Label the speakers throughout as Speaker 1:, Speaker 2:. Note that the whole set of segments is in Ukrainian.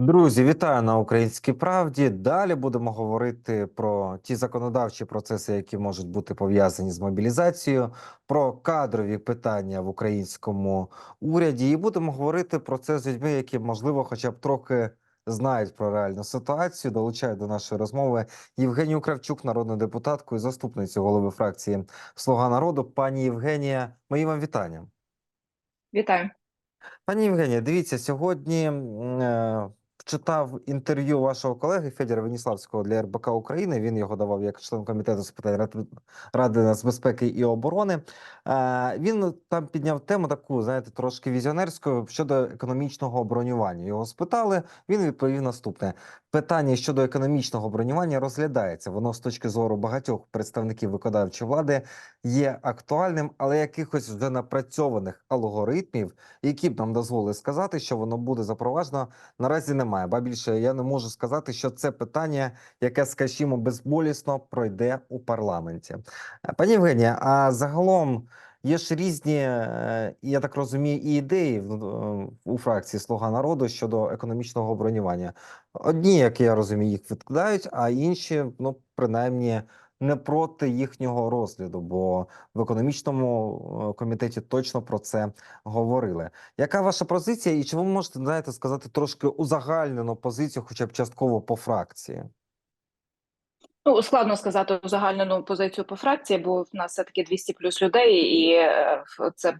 Speaker 1: Друзі, вітаю на Українській правді. Далі будемо говорити про ті законодавчі процеси, які можуть бути пов'язані з мобілізацією, про кадрові питання в українському уряді, і будемо говорити про це з людьми, які можливо, хоча б трохи знають про реальну ситуацію. Долучаю до нашої розмови Євгенію Кравчук, народну депутатку і заступницю голови фракції Слуга народу. Пані Євгенія, мої вам вітання.
Speaker 2: Вітаю.
Speaker 1: Пані Євгенія, дивіться, сьогодні е, читав інтерв'ю вашого колеги Федора Веніславського для РБК України. Він його давав як член комітету з питань Рад- Ради нацбезпеки і оборони. Е, Він там підняв тему таку, знаєте, трошки візіонерську щодо економічного бронювання. Його спитали. Він відповів наступне: питання щодо економічного бронювання розглядається. Воно з точки зору багатьох представників виконавчої влади є актуальним, але якихось вже напрацьованих алгоритмів які б нам дозволили сказати, що воно буде запроваджено, наразі немає. Ба більше я не можу сказати, що це питання, яке, скажімо, безболісно пройде у парламенті. Е, Пані Євгенія, а загалом є ж різні, е, я так розумію, і ідеї е, у фракції Слуга народу щодо економічного бронювання. Одні, як я розумію, їх відкидають, а інші, ну принаймні. Не проти їхнього розгляду, бо в економічному е, комітеті точно про це говорили. Яка ваша позиція, і чи ви можете знаєте, сказати трошки узагальнену позицію, хоча б частково по фракції?
Speaker 2: Ну, складно сказати узагальнену позицію по фракції, бо в нас все-таки 200 плюс людей, і е, це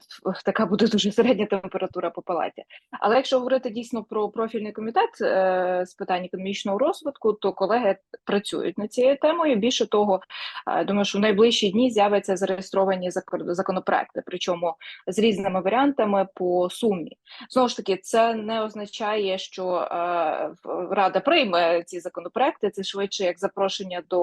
Speaker 2: така буде дуже середня температура по палаті. Але якщо говорити дійсно про профільний комітет е, з питань економічного розвитку, то колеги працюють над цією темою. Більше того, е, думаю, що в найближчі дні з'являться зареєстровані законопроекти, причому з різними варіантами по сумі. Знову ж таки, це не означає, що Рада прийме ці законопроекти. Це швидше як запрошення до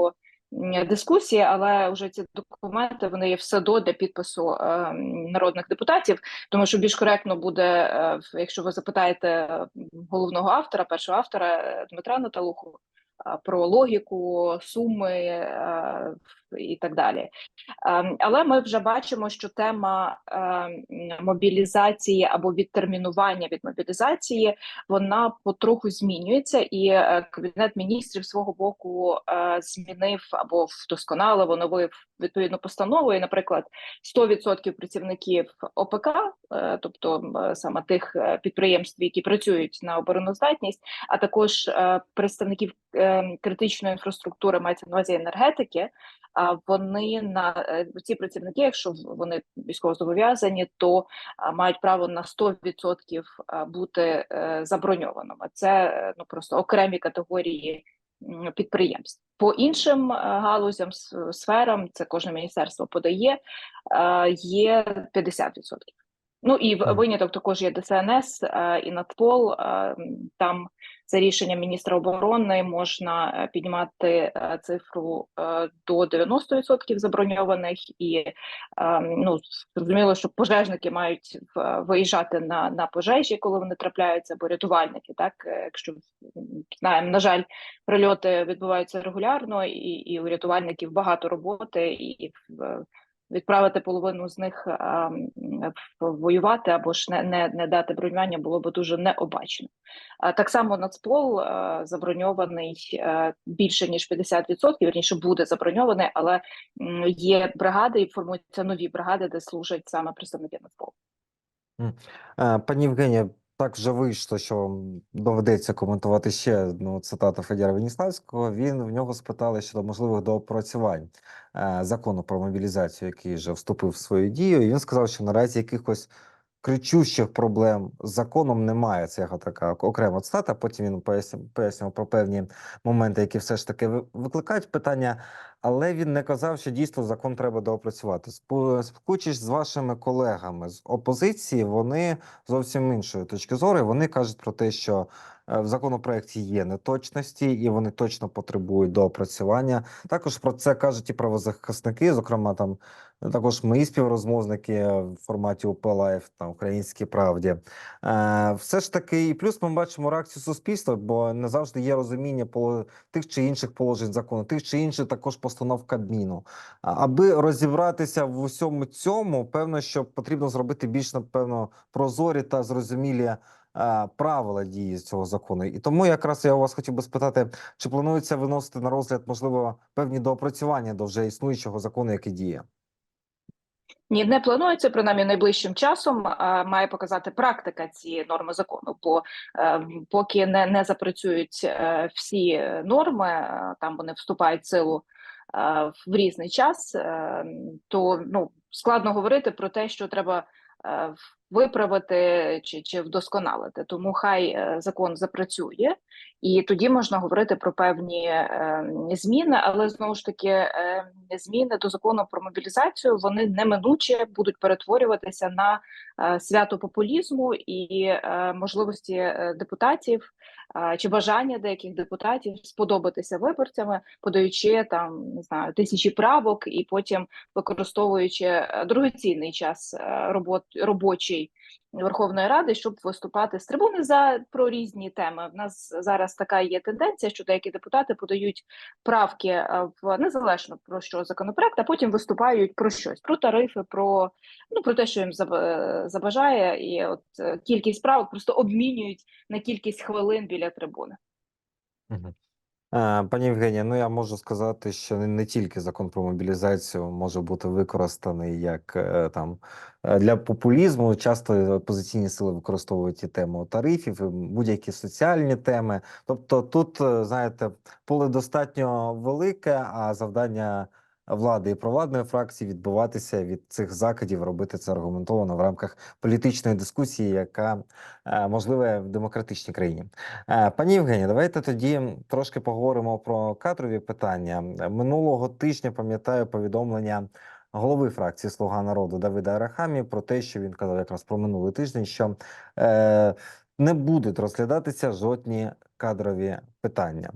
Speaker 2: м, дискусії, але вже ці документи вони є все до для підпису е, народних депутатів. Тому що більш коректно буде, е, якщо ви запитаєте е, головного автора, першого автора Дмитра Наталуху. Про логіку, суми і так далі. Ем, Але ми вже бачимо, що тема ем, мобілізації або відтермінування від мобілізації вона потроху змінюється, і е, кабінет міністрів свого боку е, змінив або вдосконалив, оновив відповідну постанову. І, наприклад, 100% працівників ОПК, е, тобто саме тих підприємств, які працюють на обороноздатність, а також представників е, критичної інфраструктури, мається на увазі енергетики. Вони на е, ці працівники, якщо вони військовозобов'язані, то мають право на 100% бути е, заброньованими. Це е, ну просто окремі категорії підприємств. По іншим галузям сферам, це кожне міністерство подає, є 50%. Ну і виняток також є ДСНС і Нацпол. е, Там за рішенням міністра оборони можна е, піднімати е, цифру е, до 90% заброньованих, і ну зрозуміло, що пожежники мають виїжджати на, на пожежі, коли вони трапляються, або рятувальники. Так, якщо знаємо, на жаль, прильоти відбуваються регулярно, і, і у рятувальників багато роботи, і в- відправити половину з них воювати або ж не, не, не дати бронювання було б дуже необачно. Так само Нацпол заброньований більше ніж 50%, вірніше буде заброньований, але є бригади і формуються нові бригади, де служать саме представники Нацполу.
Speaker 1: Пані Євгенія, так вже вийшло, що доведеться коментувати ще одну цитату Федіра Веніславського. Він в нього спитали щодо можливих доопрацювань е, закону про мобілізацію, який вже вступив в свою дію. І він сказав, що наразі якихось кричущих проблем з законом немає. Це його така окрема цитата. Потім він пояснював про певні моменти, які все ж таки викликають питання. Але він не казав, що дійсно закон треба доопрацювати. Спілкуючись з вашими колегами з опозиції, вони зовсім іншої точки зору. Вони кажуть про те, що е, в законопроекті є неточності, і вони точно потребують доопрацювання. Також про це кажуть і правозахисники, зокрема, там також мої співрозмовники в форматі УП Лайф та Українській правді. Е, Все ж таки, і плюс ми бачимо реакцію суспільства, бо не завжди є розуміння тих чи інших положень закону, тих чи інших також постанов Кабміну. Аби розібратися в усьому цьому, певно, що потрібно зробити більш напевно прозорі та зрозумілі е, правила дії цього закону. І тому якраз я у вас хотів би спитати, чи планується виносити на розгляд, можливо, певні доопрацювання до вже існуючого закону, який діє?
Speaker 2: Ні, не планується принаймні найближчим часом. Має показати практика ці норми закону. Бо е, поки не, не запрацюють е, всі норми, е, там вони вступають в силу е, в різний час, е, то ну складно говорити про те, що треба виправити чи, чи вдосконалити. Тому хай е, закон запрацює, і тоді можна говорити про певні е, зміни, але знову ж таки е, зміни до закону про мобілізацію вони неминуче будуть перетворюватися на свято популізму і можливості депутатів чи бажання деяких депутатів сподобатися виборцями, подаючи там не знаю тисячі правок і потім використовуючи дорогоцінний час робот робочий Верховної Ради, щоб виступати з трибуни за про різні теми. В нас зараз така є тенденція, що деякі депутати подають правки е, в незалежно про що законопроект, а потім виступають про щось про тарифи, про ну про те, що їм е, забажає, і от е, кількість правок просто обмінюють на кількість хвилин біля трибуни.
Speaker 1: Мгм. Е, Пані Євгенія, ну я можу сказати, що не, тільки закон про мобілізацію може бути використаний як е, там е, для популізму. Часто опозиційні сили використовують і тему тарифів, і будь-які соціальні теми. Тобто, тут знаєте, поле достатньо велике, а завдання влади і провладної фракції відбиватися від цих закидів, робити це аргументовано в рамках політичної дискусії, яка е, можливе в демократичній країні. Е, Пані Євгенія, давайте тоді трошки поговоримо про кадрові питання. Минулого тижня пам'ятаю повідомлення голови фракції Слуга народу Давида Арахамі про те, що він казав якраз про минулий тиждень, що е, не будуть розглядатися жодні кадрові питання.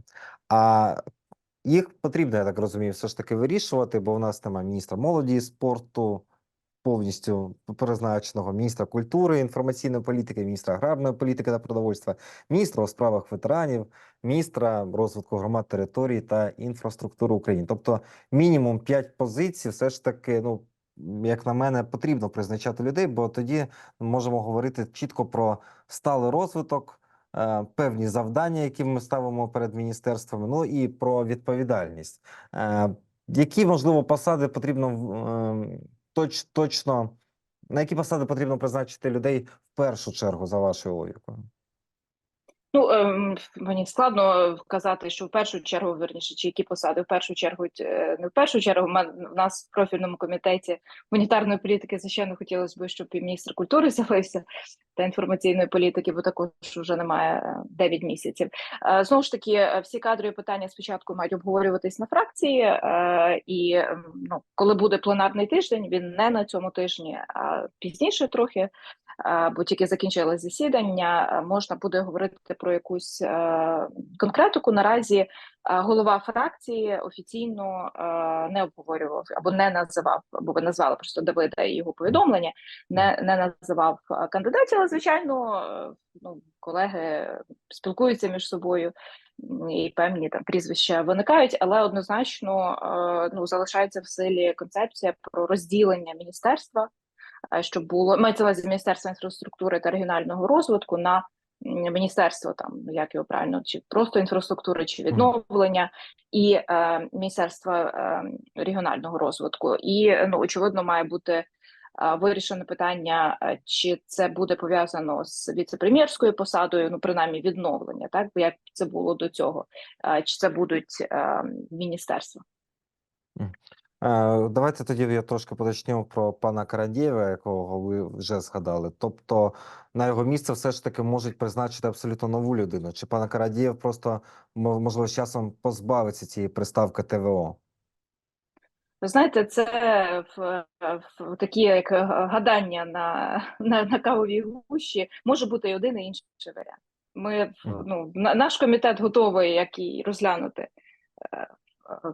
Speaker 1: А їх потрібно, я так розумію, все ж таки вирішувати, бо в нас немає міністра молоді спорту, повністю призначеного міністра культури, інформаційної політики, міністра аграрної політики та продовольства, міністра у справах ветеранів, міністра розвитку громад територій та інфраструктури України. Тобто мінімум 5 позицій, все ж таки, ну як на мене, потрібно призначати людей, бо тоді можемо говорити чітко про сталий розвиток. Е, Певні завдання, які ми ставимо перед міністерствами, ну і про відповідальність. Е, Які можливо посади потрібно ем, точ, точно на які посади потрібно призначити людей в першу чергу за вашою логікою?
Speaker 2: Ну ем, мені складно казати, що в першу чергу верніше, чи які посади в першу чергу е, не в першу чергу. в нас в профільному комітеті гуманітарної політики звичайно хотілося б, щоб і міністр культури з'явився та інформаційної політики, бо також вже немає е, 9 місяців. Е, Знову ж таки, е, всі кадрові питання спочатку мають обговорюватись на фракції, е, і ем, ну, коли буде пленарний тиждень, він не на цьому тижні, а пізніше трохи. Бо тільки закінчилось засідання, можна буде говорити про якусь е, конкретику. Наразі е, голова фракції офіційно е, не обговорював або не називав, або ви назвали просто Давида і його повідомлення, не, не називав кандидатів, але звичайно, ну, колеги спілкуються між собою і певні там прізвища виникають, але однозначно ну, залишається в силі концепція про розділення міністерства, щоб було мається увазі Міністерства інфраструктури та регіонального розвитку на міністерство там, ну, як його правильно, чи просто інфраструктури, чи відновлення, і е, Міністерство е, регіонального розвитку. І ну, очевидно, має бути е, вирішене питання, е, чи це буде пов'язано з віце-прем'єрською посадою, ну принаймні відновлення, так як це було до цього, е, чи це будуть е, міністерства.
Speaker 1: Е, Давайте тоді я трошки поточню про пана Карадєєва, якого ви вже згадали. Тобто на його місце все ж таки можуть призначити абсолютно нову людину. Чи пан Карадєєв просто можливо з часом позбавиться цієї приставки ТВО?
Speaker 2: Ви знаєте, це в, в такі як гадання на, на, на кавовій гущі може бути і один і інший варіант. Ми ну на- наш комітет готовий як і розглянути е,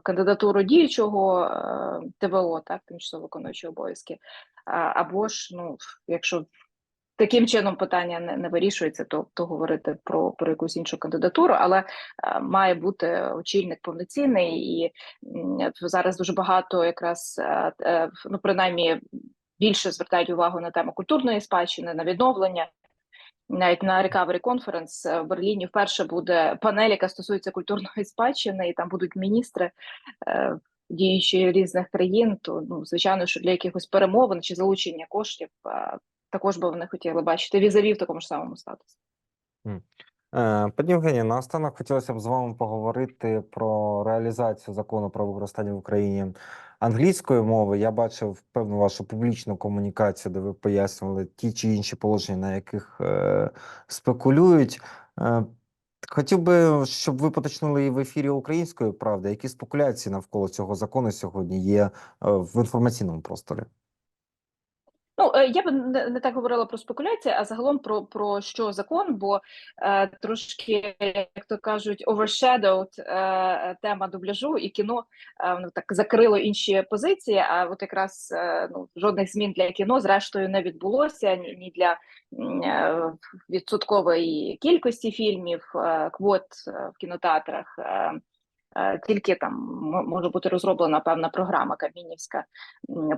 Speaker 2: кандидатуру діючого е, ТВО, так тимчасово виконуючого обов'язки. Або ж, ну якщо таким чином питання не, не вирішується, то, то говорити про, про якусь іншу кандидатуру, але е, має бути очільник повноцінний і зараз дуже багато якраз е, ну принаймні більше звертають увагу на тему культурної спадщини, на відновлення. Навіть на Recovery Conference е, в Берліні вперше буде панель, яка стосується культурної спадщини, і там будуть міністри. е, Діючі різних країн, то ну звичайно, що для якихось перемовин чи залучення коштів е, також би вони хотіли бачити візаві в такому ж самому статусі.
Speaker 1: Пані Євгенія, наостанок хотілося б з вами поговорити про реалізацію закону про використання в Україні англійської мови. Я бачив певну вашу публічну комунікацію, де ви пояснювали ті чи інші положення, на яких е, спекулюють. Е, хотів би, щоб ви поточнили і в ефірі Української правди, які спекуляції навколо цього закону сьогодні є е, в інформаційному просторі.
Speaker 2: Ну, е, я б не, так говорила про спекуляції, а загалом про, про що закон, бо е, трошки, як то кажуть, overshadowed е, тема дубляжу і кіно е, воно так закрило інші позиції. А от якраз е, ну, жодних змін для кіно зрештою не відбулося ні, ні для е, відсоткової кількості фільмів, е, квот е, в кінотеатрах. Е, тільки там може бути розроблена певна програма Кабмінівська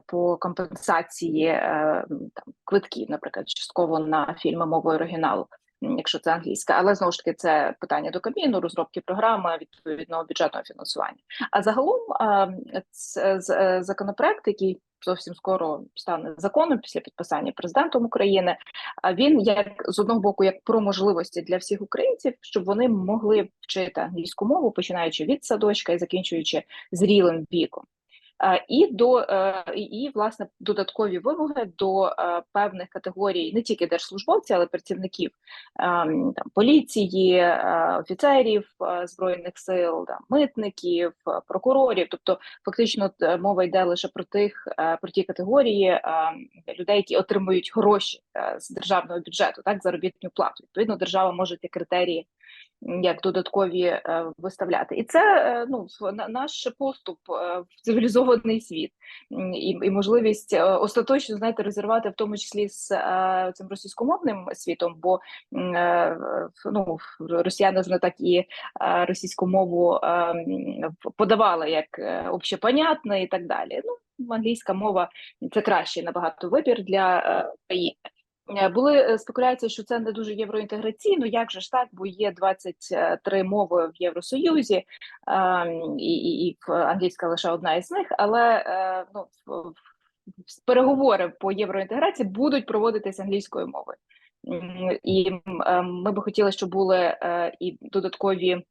Speaker 2: по компенсації е, там квитків, наприклад, частково на фільми мовою оригіналу, якщо це англійська. Але знову ж таки це питання до Кабміну, розробки програми відповідного бюджетного фінансування. А загалом е, з- е, законопроект, який зовсім скоро стане законом після підписання президентом України. А він як з одного боку, як про можливості для всіх українців, щоб вони могли вчити англійську мову, починаючи від садочка і закінчуючи зрілим віком. Е, І до е, і, власне додаткові вимоги до е, певних категорій не тільки держслужбовців, але й працівників ем, там поліції, офіцерів збройних сил, там митників, прокурорів. Тобто, фактично, мова йде лише про тих про ті категорії е, людей, які отримують гроші з державного бюджету, так заробітну плату. Відповідно, держава може ті критерії як додаткові е, виставляти, і це е, ну наш поступ е, в цивілізований світ і, і можливість остаточно знаєте розірвати в тому числі з цим російськомовним світом, бо ну росіяни не так і російську мову подавали як общепонятне і так далі. Ну англійська мова це кращий набагато вибір для країни. Е, Були е, спекуляції, що це не дуже євроінтеграційно. Як же ж так? Бо є 23 мови в Євросоюзі, ем, і, і, англійська лише одна із них. Але е, ну, переговори по євроінтеграції будуть проводитися англійською мовою. І е, ми би хотіли, щоб були і додаткові,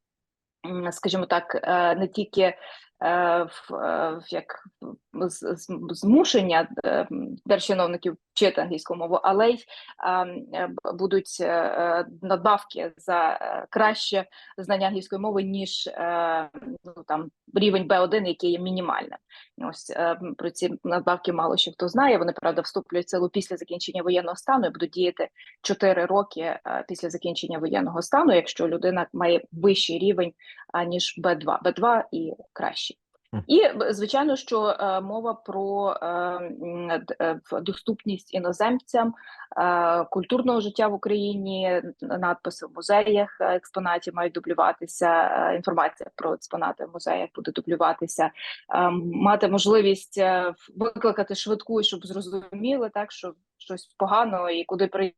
Speaker 2: скажімо так, не тільки в, е, в як змушення е, держчиновників вчити англійську мову, але й е, будуть е, е, надбавки за е, краще знання англійської мови, ніж е, ну, там рівень Б1, який є мінімальним. Ось е, про ці надбавки мало що хто знає. Вони правда вступлюють в силу після закінчення воєнного стану і будуть діяти 4 роки е, після закінчення воєнного стану, якщо людина має вищий рівень аніж Б2, Б2 і кращий. І звичайно, що е, мова про е, е, доступність іноземцям культурного життя в Україні, надписи в музеях експонатів мають дублюватися. Інформація про експонати в музеях буде дублюватися, мати можливість викликати швидку, щоб зрозуміли так, що щось погано і куди при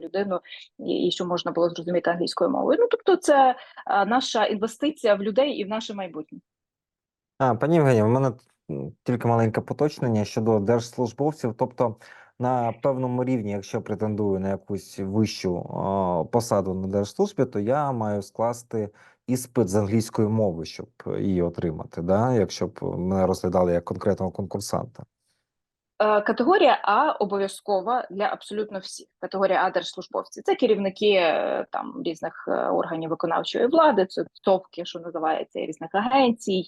Speaker 2: людину, і, що можна було зрозуміти англійською мовою. Ну тобто, це наша інвестиція в людей і в наше майбутнє.
Speaker 1: А, пані Євгенія, у мене тільки маленьке поточнення щодо держслужбовців. Тобто, на певному рівні, якщо претендую на якусь вищу о, посаду на держслужбі, то я маю скласти іспит з англійської мови, щоб її отримати, да? якщо б мене розглядали як конкретного конкурсанта.
Speaker 2: Е, Категорія А обов'язкова для абсолютно всіх. Категорія А держслужбовці. Це керівники е, там різних е, органів виконавчої влади, це ЦОВки, що називається, різних агенцій,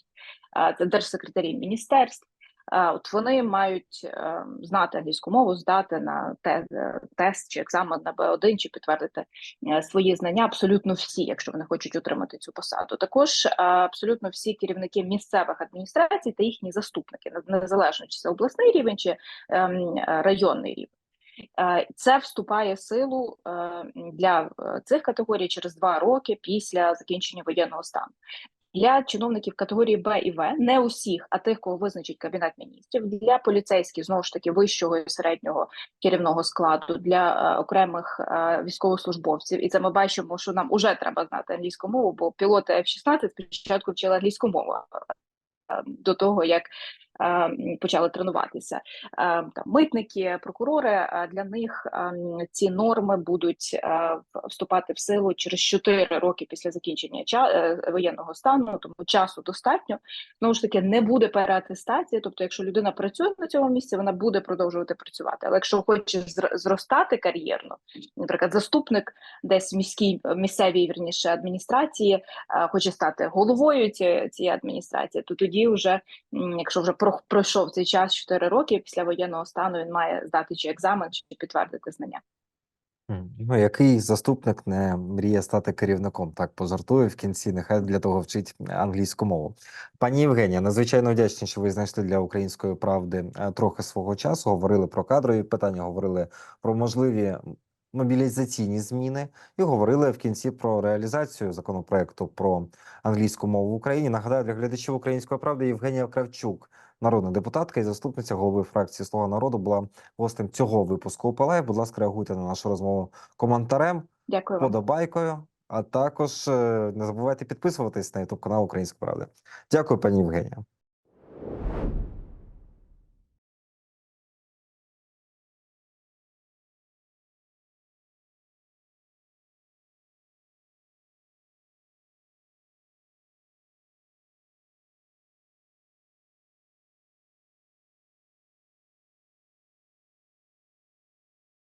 Speaker 2: це держсекретарі міністерств. От вони мають е, знати англійську мову, здати на е, тест чи екзамен на Б1, чи підтвердити е, свої знання абсолютно всі, якщо вони хочуть отримати цю посаду. Також абсолютно всі керівники місцевих адміністрацій та їхні заступники, не- незалежно чи це обласний рівень чи ем, районний рівень. Це вступає в силу для цих категорій через два роки після закінчення воєнного стану. Для чиновників категорії Б і В, не усіх, а тих, кого визначить кабінет міністрів, для поліцейських знову ж таки вищого і середнього керівного складу, для е, окремих е, військовослужбовців. І це ми бачимо, що нам уже треба знати англійську мову, бо пілоти F-16 спочатку вчили англійську мову е, до того, як почали тренуватися. Там митники, прокурори для них ці норми будуть вступати в силу через 4 роки після закінчення е, воєнного стану, тому часу достатньо. Знову ж таки, не буде переатестації. Тобто, якщо людина працює на цьому місці, вона буде продовжувати працювати. Але якщо хоче зр- зростати кар'єрно, наприклад, заступник десь в міській місцевій вірніше адміністрації хоче стати головою цієї, адміністрації, то тоді вже, якщо вже пройшов цей час 4 роки після воєнного стану, він має здати чи екзамен, чи підтвердити знання.
Speaker 1: Ну, який заступник не мріє стати керівником? Так пожартую в кінці. Нехай для того вчить англійську мову. Пані Євгенія, надзвичайно вдячні, що ви знайшли для української правди е, трохи свого часу. Говорили про кадрові питання, говорили про можливі мобілізаційні зміни і говорили в кінці про реалізацію законопроекту про англійську мову в Україні. Нагадаю для глядачів української правди Євгенія Кравчук, народна депутатка і заступниця голови фракції Слуга народу, була гостем цього випуску Палає, Будь ласка, реагуйте на нашу розмову коментарем,
Speaker 2: Дякую
Speaker 1: подобайкою, а також е, не забувайте підписуватись на YouTube канал Українська Правда. Дякую, пані Євгенія.